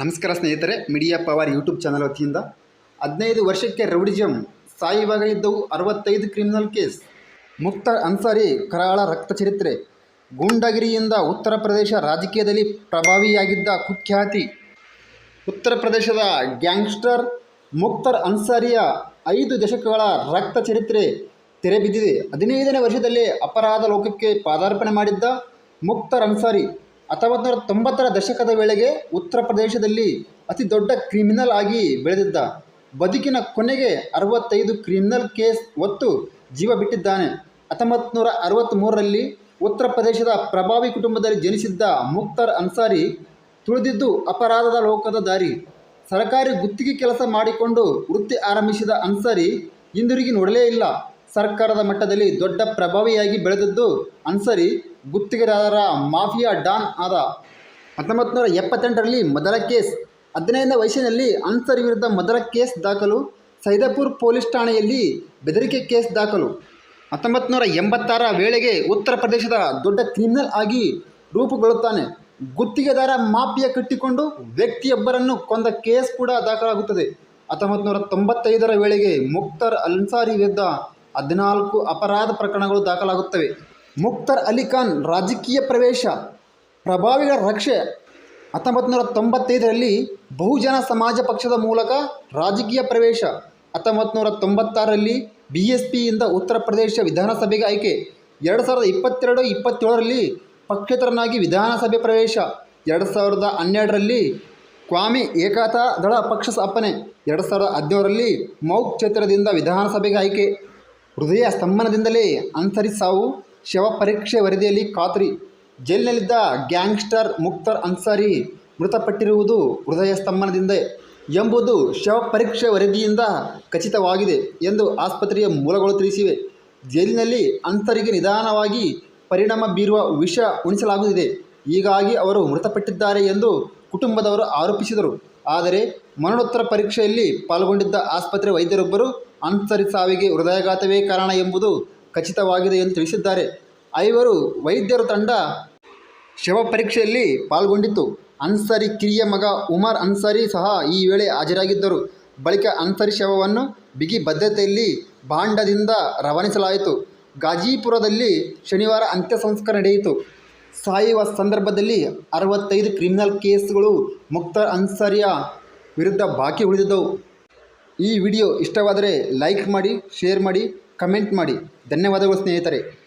ನಮಸ್ಕಾರ ಸ್ನೇಹಿತರೆ media power YouTube channel ವತಿಯಿಂದ ಹದಿನೈದು ವರ್ಷಕ್ಕೆ ರೌಡಿಜಂ, ಸಾಯುವಾಗಲಿದ್ದವು ಅರವತ್ತೈದು ಕ್ರಿಮಿನಲ್ ಕೇಸ್ ಮುಕ್ತ ಅನ್ಸಾರಿ, ಕರಾಳ ರಕ್ತ ಚರಿತ್ರೆ. ಗೂಂಡಾಗಿರಿಯಿಂದ ಉತ್ತರ ಪ್ರದೇಶ ರಾಜಕೀಯದಲ್ಲಿ ಪ್ರಭಾವಿಯಾಗಿದ್ದ ಕುಖ್ಯಾತಿ. ಉತ್ತರ ಪ್ರದೇಶದ ಗ್ಯಾಂಗ್ಸ್ಟರ್ ಮುಕ್ತರ್ ಅನ್ಸಾರಿಯ ಐದು ದಶಕಗಳ ರಕ್ತ ಚರಿತ್ರೆ ತೆರೆಬಿದ್ದಿದೆ. ಹದಿನೈದನೇ ವರ್ಷದಲ್ಲಿ ಅಪರಾಧ ಲೋಕಕ್ಕೆ ಪಾದಾರ್ಪಣೆ ಮಾಡಿದ್ದ ಮುಕ್ತರ್ ಅನ್ಸಾರಿ. ಹತ್ತೊಂಬತ್ತು ತೊಂಬತ್ತರ ದಶಕದ ವೇಳೆಗೆ ಉತ್ತರ ಪ್ರದೇಶದಲ್ಲಿ ಅತಿ ದೊಡ್ಡ ಕ್ರಿಮಿನಲ್ ಆಗಿ ಬೆಳೆದಿದ್ದ ಬದುಕಿನ ಕೊನೆಗೆ ಅರವತ್ತೈದು ಕ್ರಿಮಿನಲ್ ಕೇಸ್ ಹೊತ್ತು ಜೀವ ಬಿಟ್ಟಿದ್ದಾನೆ. ಹತ್ತೊಂಬತ್ತು ನೂರ ಅರವತ್ತ್ಮೂರರಲ್ಲಿ ಉತ್ತರ ಪ್ರದೇಶದ ಪ್ರಭಾವಿ ಕುಟುಂಬದಲ್ಲಿ ಜನಿಸಿದ್ದ ಮುಕ್ತಾರ್ ಅನ್ಸಾರಿ ತುಳಿದಿದ್ದು ಅಪರಾಧದ ಲೋಕದ ದಾರಿ. ಸರ್ಕಾರಿ ಗುತ್ತಿಗೆ ಕೆಲಸ ಮಾಡಿಕೊಂಡು ವೃತ್ತಿ ಆರಂಭಿಸಿದ ಅನ್ಸಾರಿ ಹಿಂದಿರುಗಿ ನೋಡಲೇ ಇಲ್ಲ. ಸರ್ಕಾರದ ಮಟ್ಟದಲ್ಲಿ ದೊಡ್ಡ ಪ್ರಭಾವಿಯಾಗಿ ಬೆಳೆದದ್ದು ಅನ್ಸರಿ ಗುತ್ತಿಗೆದಾರರ ಮಾಫಿಯಾ ಡಾನ್ ಆದ ಹತ್ತೊಂಬತ್ತು ನೂರ ಎಪ್ಪತ್ತೆಂಟರಲ್ಲಿ ಮೊದಲ ಕೇಸ್. ಹದಿನೈದನೇ ವಯಸ್ಸಿನಲ್ಲಿ ಅನ್ಸರ್ ವಿರುದ್ಧ ಮೊದಲ ಕೇಸ್ ದಾಖಲು. ಸೈದಾಪುರ್ ಪೊಲೀಸ್ ಠಾಣೆಯಲ್ಲಿ ಬೆದರಿಕೆ ಕೇಸ್ ದಾಖಲು. ಹತ್ತೊಂಬತ್ತು ನೂರ ಎಂಬತ್ತಾರ ವೇಳೆಗೆ ಉತ್ತರ ಪ್ರದೇಶದ ದೊಡ್ಡ ಕ್ರಿಮಿನಲ್ ಆಗಿ ರೂಪುಗೊಳ್ಳುತ್ತಾನೆ. ಗುತ್ತಿಗೆದಾರ ಮಾಫಿಯಾ ಕಟ್ಟಿಕೊಂಡು ವ್ಯಕ್ತಿಯೊಬ್ಬರನ್ನು ಕೊಂದ ಕೇಸ್ ಕೂಡ ದಾಖಲಾಗುತ್ತದೆ. ಹತ್ತೊಂಬತ್ತು ನೂರ ತೊಂಬತ್ತೈದರ ವೇಳೆಗೆ ಮುಕ್ತರ್ ಅನ್ಸಾರಿ ವಿರುದ್ಧ ಹದಿನಾಲ್ಕು ಅಪರಾಧ ಪ್ರಕರಣಗಳು ದಾಖಲಾಗುತ್ತವೆ. ಮುಕ್ತರ್ ಅಲಿ ಖಾನ್ ರಾಜಕೀಯ ಪ್ರವೇಶ, ಪ್ರಭಾವಿಗಳ ರಕ್ಷೆ. ಹತ್ತೊಂಬತ್ತು ನೂರ ತೊಂಬತ್ತೈದರಲ್ಲಿ ಬಹುಜನ ಸಮಾಜ ಪಕ್ಷದ ಮೂಲಕ ರಾಜಕೀಯ ಪ್ರವೇಶ. ಹತ್ತೊಂಬತ್ತು ನೂರ ತೊಂಬತ್ತಾರರಲ್ಲಿ ಬಿ ಎಸ್ ಪಿಯಿಂದ ಉತ್ತರ ಪ್ರದೇಶ ವಿಧಾನಸಭೆಗೆ ಆಯ್ಕೆ. ಎರಡು ಸಾವಿರದ ಇಪ್ಪತ್ತೆರಡು, ಇಪ್ಪತ್ತೇಳರಲ್ಲಿ ಪಕ್ಷೇತರನಾಗಿ ವಿಧಾನಸಭೆ ಪ್ರವೇಶ. ಎರಡು ಸಾವಿರದ ಹನ್ನೆರಡರಲ್ಲಿ ಕ್ವಾಮಿ ಏಕತಾ ದಳ ಪಕ್ಷ ಸ್ಥಾಪನೆ. ಎರಡು ಸಾವಿರದ ಹದಿನೇಳರಲ್ಲಿ ಮೌಕ್ ಕ್ಷೇತ್ರದಿಂದ ವಿಧಾನಸಭೆಗೆ ಆಯ್ಕೆ. ಹೃದಯ ಸ್ತಂಭನದಿಂದಲೇ ಅನ್ಸರಿ ಸಾವು. ಶವ ಪರೀಕ್ಷೆ ವರದಿಯಲ್ಲಿ ಖಾತ್ರಿ. ಜೈಲಿನಲ್ಲಿದ್ದ ಗ್ಯಾಂಗ್ಸ್ಟರ್ ಮುಕ್ತರ್ ಅನ್ಸಾರಿ ಮೃತಪಟ್ಟಿರುವುದು ಹೃದಯ ಸ್ತಂಭನದಿಂದ ಎಂಬುದು ಶವ ಪರೀಕ್ಷೆ ವರದಿಯಿಂದ ಖಚಿತವಾಗಿದೆ ಎಂದು ಆಸ್ಪತ್ರೆಯ ಮೂಲಗಳು ತಿಳಿಸಿವೆ. ಜೈಲಿನಲ್ಲಿ ಅಂತರಿಗೆ ನಿಧಾನವಾಗಿ ಪರಿಣಾಮ ಬೀರುವ ವಿಷ ಉಣಿಸಲಾಗುತ್ತಿದೆ. ಹೀಗಾಗಿ ಅವರು ಮೃತಪಟ್ಟಿದ್ದಾರೆ ಎಂದು ಕುಟುಂಬದವರು ಆರೋಪಿಸಿದರು. ಆದರೆ ಮರಣೋತ್ತರ ಪರೀಕ್ಷೆಯಲ್ಲಿ ಪಾಲ್ಗೊಂಡಿದ್ದ ಆಸ್ಪತ್ರೆ ವೈದ್ಯರೊಬ್ಬರು ಅಂತರಿ ಸಾವಿಗೆ ಹೃದಯಾಘಾತವೇ ಕಾರಣ ಎಂಬುದು ಖಚಿತವಾಗಿದೆ ಎಂದು ತಿಳಿಸಿದ್ದಾರೆ. ಐವರು ವೈದ್ಯರ ತಂಡ ಶವ ಪರೀಕ್ಷೆಯಲ್ಲಿ ಪಾಲ್ಗೊಂಡಿತ್ತು. ಅನ್ಸರಿ ಕಿರಿಯ ಮಗ ಉಮರ್ ಅನ್ಸರಿ ಸಹ ಈ ವೇಳೆ ಹಾಜರಾಗಿದ್ದರು. ಬಳಿಕ ಅನ್ಸರಿ ಶವವನ್ನು ಬಿಗಿ ಭದ್ರತೆಯಲ್ಲಿ ಭಾಂಡದಿಂದ ರವಾನಿಸಲಾಯಿತು. ಗಾಜಿಪುರದಲ್ಲಿ ಶನಿವಾರ ಅಂತ್ಯ ಸಂಸ್ಕಾರ ನಡೆಯಿತು. ಸಾಯುವ ಸಂದರ್ಭದಲ್ಲಿ ಅರವತ್ತೈದು ಕ್ರಿಮಿನಲ್ ಕೇಸ್ಗಳು ಮುಕ್ತ ಅನ್ಸರಿಯ ವಿರುದ್ಧ ಬಾಕಿ ಉಳಿದಿದ್ದವು. ಈ ವಿಡಿಯೋ ಇಷ್ಟವಾದರೆ ಲೈಕ್ ಮಾಡಿ ಶೇರ್ ಮಾಡಿ ಕಮೆಂಟ್ ಮಾಡಿ. ಧನ್ಯವಾದಗಳು ಸ್ನೇಹಿತರೆ.